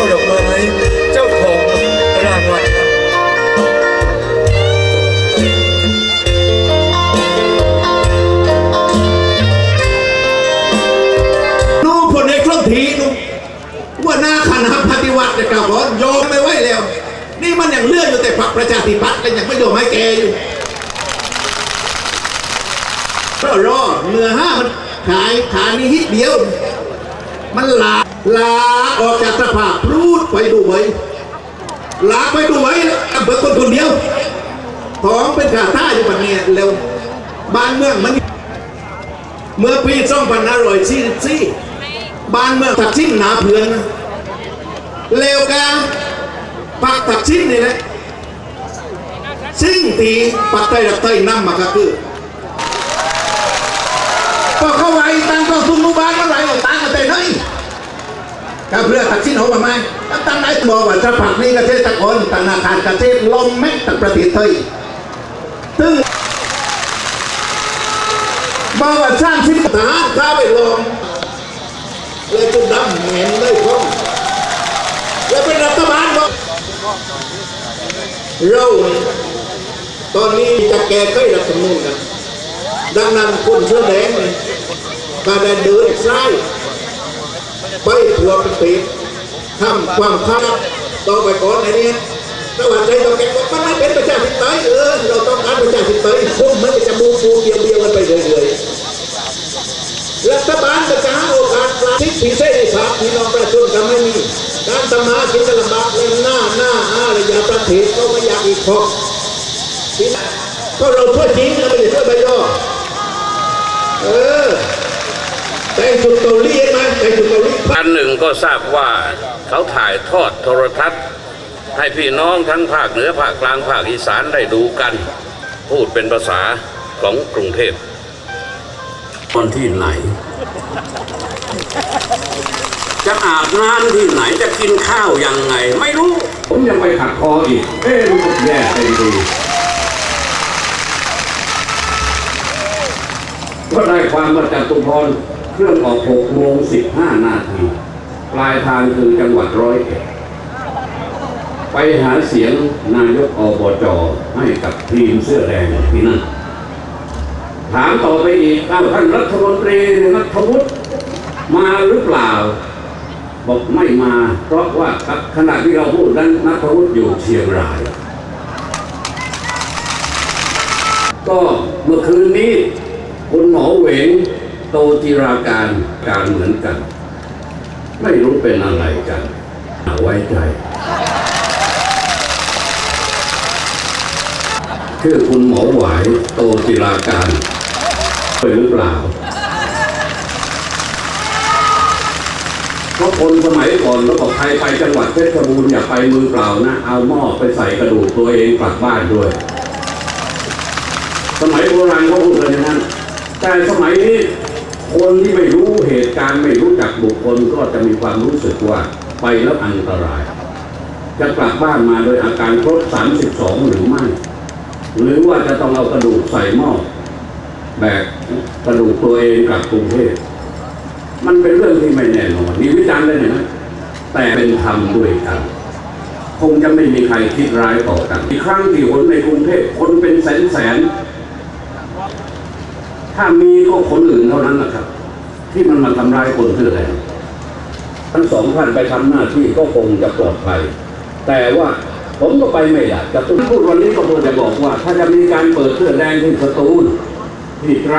ฉันดอกไม้เจ้าของรางวัลครับนู่ผลในเครื่องทีนูว่าหน้าคณะปฏิวัติจะกล่าวว่ายอมไม่ไหวแล้ว นี่มันยังเลื่อนอยู่แต่พรรคประชาธิปัตย์แล้วยังไม่ยอมให้แกอยู่ก็รอเนื้อห้ามันขายขานี่ฮิตเดียว มันลา ลาออกจากสภาพรูดไปดูไว้ลาไปดูไว้เบิกคนคนเดียวท้องเป็นขาท่าอยู่ปันเนี่ยเร็วบ้านเมืองมัน เมื่อปี2544บ้านเมืองทักษิณหนาเพื่อนนะเลวกาปักทักษิณนี่แหละซึ่งตีปักใต้ดักใต้น้ำมาก็คือก็เข้าไว้ตั้งกองทุนหมู่บ้านเมื่อไหร่ตั้งกันแต่ ไหนก็เพื่อทักษิณเขามาไหมตั้งไหนบอกว่าจะผักนี้กระเกษตรกรธนาคารเกษตรลมแม็กตั้งประเทศไทยตึ้งมาว่าสร้างชิ้นทหาข้าไปลองเลยจนดำเหม็นเลยพ่อแล้วเป็นรัฐบาลบอกเราตอนนี้จะแก้ไขรัฐธรรมนูญกันดังนั้นคนเสื้อแดงก็ได้เดินซ้าย ไปทัวเประเทศทำความคาดต่อไปก่อนไอ้นี่ระหว่างใจเราแกบอกมันไม่เป็นประชาธิปไตยเออเราต้องการประชาธิปไตยคุมมันจะมูฟูเดียวเดียวกันไปเรื่อยๆรัฐบาลจะหาโอกาสปราชิกพิเศษให้คพี่น้องประชาชนก็ไม่มีการทำมากินจะลำบากเรื่องหน้าหน้าอารยาประเทศก็ไม่อยากอีกพอพี่น้องก็เราช่วยจริงเราไม่ได้ช่วยใบย่อเออแต่งชุดเกาหลี เห็นไหมแต่งชุดเกาหลีอันหนึ่งก็ทราบว่าเขาถ่ายทอดโทรทัศน์ ให้พี่น้องทั้งภาคเหนือภาคกลางภาคอีสานได้ดูกัน พูดเป็นภาษาของกรุงเทพคนที่ไหน จะอาบน้ำที่ไหนจะกินข้าวยังไง ไม่รู้ ผมยังไปขัดคออีก เอ๊ะรู้สึกแย่ใจดีก็ได้ความมาจากตุพร เครื่องออก6โมง15 นาที ปลายทางคือจังหวัดร้อยเอ็ดไปหาเสียงนายกอบจให้กับทีมเสื้อแดงที่นั่น ถามต่อไปอีกอ้าท่านรัฐมนตรีนัทวุฒิมาหรือเปล่า บอกไม่มา เพราะว่าขณะที่เราพูดนั้นนัทวุฒิอยู่เชียงราย ก็เมื่อคืนนี้คุณหมอเหวง โตจิราการการเหมือนกัน ไม่รู้เป็นอะไรกันเอาไว้ใจชื่อคุณหมอหวายโตจิราการไปหรือเปล่าเพราะคนสมัยก่อนแล้วบอกใครไปจังหวัดเพชรบูรณ์อย่าไปมือเปล่านะ เอาหม้อไปใส่กระดูกตัวเองกลับบ้านด้วย สมัยโบราณเขาพูดกันอย่างนั้นแต่สมัยนี้ คนที่ไม่รู้เหตุการณ์ไม่รู้จักบุคคลก็จะมีความรู้สึกว่าไปแล้วอันตราย จะกลับบ้านมาโดยอาการครบ 32 หรือไม่ หรือว่าจะต้องเอากระดูกใส่หม้อแบกกระดูกตัวเองกลับกรุงเทพมันเป็นเรื่องที่ไม่แน่นอนมีวิจารณ์ได้ไหมแต่เป็นธรรมด้วยกันคงจะไม่มีใครคิดร้ายต่อกันอีกครั้งที่คนในกรุงเทพคนเป็นแสนแสน ถ้ามีก็คนอื่นเท่านั้นนะครับ ที่มันมาทำร้ายคนคืออแรงทั้งสองท่านไปทำหน้าที่ก็คงจะปลอดภัย แต่ว่าผมก็ไปไม่ได้จะพูดวันนี้ก็คงจะบอกว่า ถ้าจะมีการเปิดเสื้อแดงที่สตูลที่ตรัง